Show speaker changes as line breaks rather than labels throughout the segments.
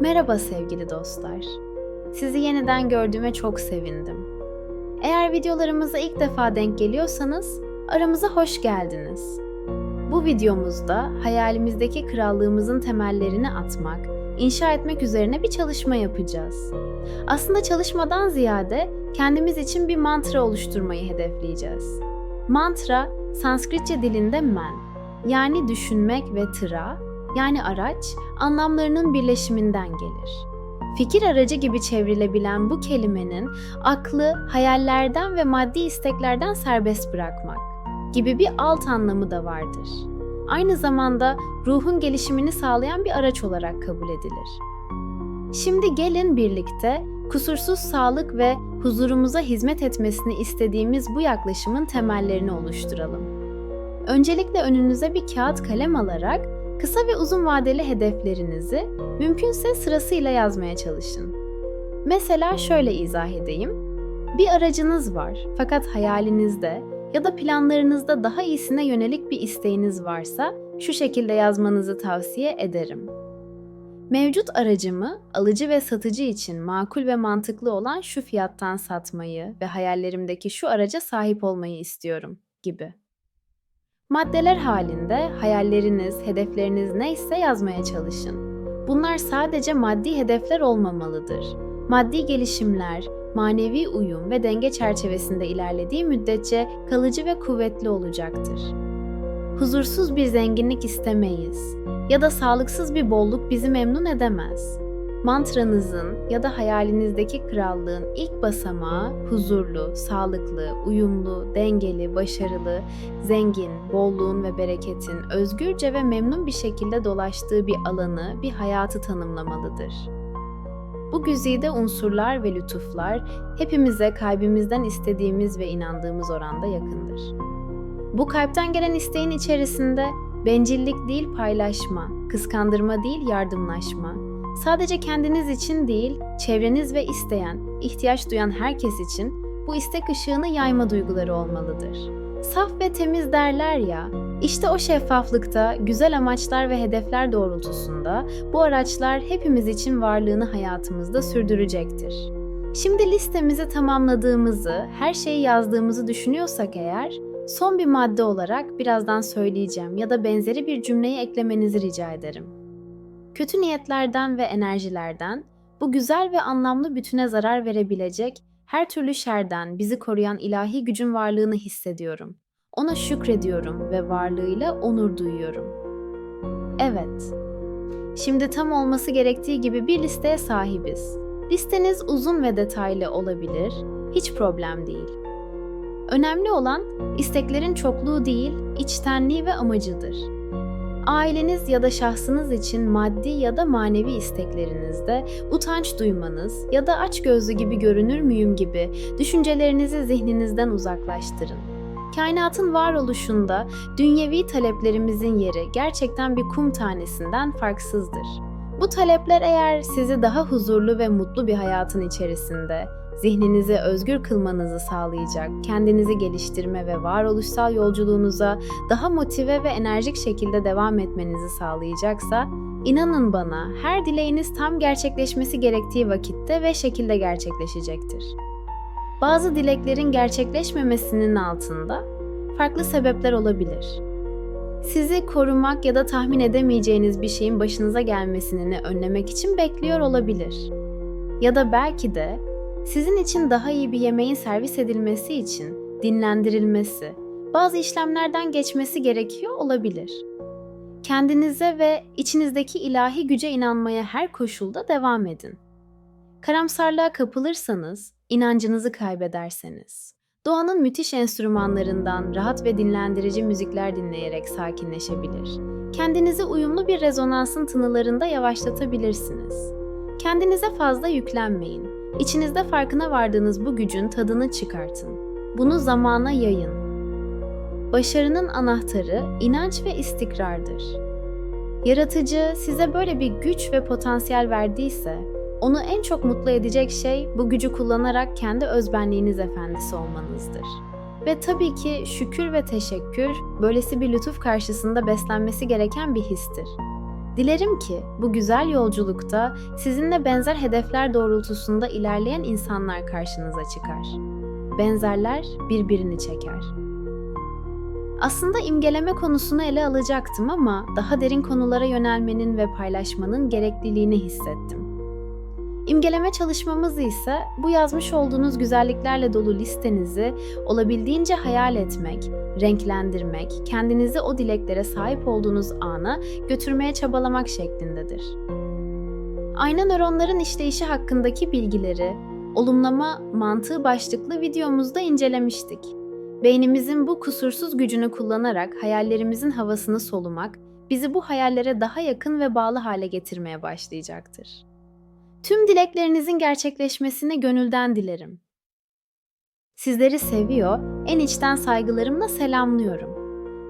Merhaba sevgili dostlar. Sizi yeniden gördüğüme çok sevindim. Eğer videolarımıza ilk defa denk geliyorsanız aramıza hoş geldiniz. Bu videomuzda hayalimizdeki krallığımızın temellerini atmak, inşa etmek üzerine bir çalışma yapacağız. Aslında çalışmadan ziyade kendimiz için bir mantra oluşturmayı hedefleyeceğiz. Mantra, Sanskritçe dilinde men, yani düşünmek ve tıra, yani araç, anlamlarının birleşiminden gelir. Fikir aracı gibi çevrilebilen bu kelimenin aklı hayallerden ve maddi isteklerden serbest bırakmak gibi bir alt anlamı da vardır. Aynı zamanda ruhun gelişimini sağlayan bir araç olarak kabul edilir. Şimdi gelin birlikte kusursuz sağlık ve huzurumuza hizmet etmesini istediğimiz bu yaklaşımın temellerini oluşturalım. Öncelikle önünüze bir kağıt kalem alarak kısa ve uzun vadeli hedeflerinizi mümkünse sırasıyla yazmaya çalışın. Mesela şöyle izah edeyim. Bir aracınız var fakat hayalinizde ya da planlarınızda daha iyisine yönelik bir isteğiniz varsa şu şekilde yazmanızı tavsiye ederim. Mevcut aracımı alıcı ve satıcı için makul ve mantıklı olan şu fiyattan satmayı ve hayallerimdeki şu araca sahip olmayı istiyorum gibi. Maddeler halinde hayalleriniz, hedefleriniz neyse yazmaya çalışın. Bunlar sadece maddi hedefler olmamalıdır. Maddi gelişimler, manevi uyum ve denge çerçevesinde ilerlediği müddetçe kalıcı ve kuvvetli olacaktır. Huzursuz bir zenginlik istemeyiz ya da sağlıksız bir bolluk bizi memnun edemez. Mantranızın ya da hayalinizdeki krallığın ilk basamağı huzurlu, sağlıklı, uyumlu, dengeli, başarılı, zengin, bolluğun ve bereketin özgürce ve memnun bir şekilde dolaştığı bir alanı, bir hayatı tanımlamalıdır. Bu güzide unsurlar ve lütuflar hepimize kalbimizden istediğimiz ve inandığımız oranda yakındır. Bu kalpten gelen isteğin içerisinde bencillik değil paylaşma, kıskandırma değil yardımlaşma, sadece kendiniz için değil, çevreniz ve isteyen, ihtiyaç duyan herkes için bu istek ışığını yayma duyguları olmalıdır. Saf ve temiz derler ya, işte o şeffaflıkta, güzel amaçlar ve hedefler doğrultusunda bu araçlar hepimiz için varlığını hayatımızda sürdürecektir. Şimdi listemizi tamamladığımızı, her şeyi yazdığımızı düşünüyorsak eğer, son bir madde olarak birazdan söyleyeceğim ya da benzeri bir cümleyi eklemenizi rica ederim. Kötü niyetlerden ve enerjilerden, bu güzel ve anlamlı bütüne zarar verebilecek her türlü şerden bizi koruyan ilahi gücün varlığını hissediyorum. Ona şükrediyorum ve varlığıyla onur duyuyorum. Evet. Şimdi tam olması gerektiği gibi bir listeye sahibiz. Listeniz uzun ve detaylı olabilir, hiç problem değil. Önemli olan isteklerin çokluğu değil, içtenliği ve amacıdır. Aileniz ya da şahsınız için maddi ya da manevi isteklerinizde utanç duymanız ya da açgözlü gibi görünür müyüm gibi düşüncelerinizi zihninizden uzaklaştırın. Kainatın varoluşunda dünyevi taleplerimizin yeri gerçekten bir kum tanesinden farksızdır. Bu talepler eğer sizi daha huzurlu ve mutlu bir hayatın içerisinde, zihninizi özgür kılmanızı sağlayacak, kendinizi geliştirme ve varoluşsal yolculuğunuza daha motive ve enerjik şekilde devam etmenizi sağlayacaksa, inanın bana her dileğiniz tam gerçekleşmesi gerektiği vakitte ve şekilde gerçekleşecektir. Bazı dileklerin gerçekleşmemesinin altında farklı sebepler olabilir. Sizi korumak ya da tahmin edemeyeceğiniz bir şeyin başınıza gelmesini önlemek için bekliyor olabilir. Ya da belki de sizin için daha iyi bir yemeğin servis edilmesi için dinlendirilmesi, bazı işlemlerden geçmesi gerekiyor olabilir. Kendinize ve içinizdeki ilahi güce inanmaya her koşulda devam edin. Karamsarlığa kapılırsanız, inancınızı kaybederseniz, doğanın müthiş enstrümanlarından rahat ve dinlendirici müzikler dinleyerek sakinleşebilir. Kendinizi uyumlu bir rezonansın tınılarında yavaşlatabilirsiniz. Kendinize fazla yüklenmeyin. İçinizde farkına vardığınız bu gücün tadını çıkartın. Bunu zamana yayın. Başarının anahtarı inanç ve istikrardır. Yaratıcı size böyle bir güç ve potansiyel verdiyse, onu en çok mutlu edecek şey bu gücü kullanarak kendi özbenliğiniz efendisi olmanızdır. Ve tabii ki şükür ve teşekkür böylesi bir lütuf karşısında beslenmesi gereken bir histir. Dilerim ki bu güzel yolculukta sizinle benzer hedefler doğrultusunda ilerleyen insanlar karşınıza çıkar. Benzerler birbirini çeker. Aslında imgeleme konusunu ele alacaktım ama daha derin konulara yönelmenin ve paylaşmanın gerekliliğini hissettim. İmgeleme çalışmamızı ise bu yazmış olduğunuz güzelliklerle dolu listenizi olabildiğince hayal etmek, renklendirmek, kendinizi o dileklere sahip olduğunuz ana götürmeye çabalamak şeklindedir. Ayna nöronların işleyişi hakkındaki bilgileri, olumlama mantığı başlıklı videomuzda incelemiştik. Beynimizin bu kusursuz gücünü kullanarak hayallerimizin havasını solumak, bizi bu hayallere daha yakın ve bağlı hale getirmeye başlayacaktır. Tüm dileklerinizin gerçekleşmesini gönülden dilerim. Sizleri seviyor, en içten saygılarımla selamlıyorum.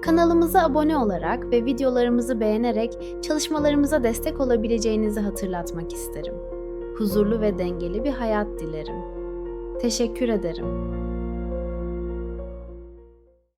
Kanalımıza abone olarak ve videolarımızı beğenerek çalışmalarımıza destek olabileceğinizi hatırlatmak isterim. Huzurlu ve dengeli bir hayat dilerim. Teşekkür ederim.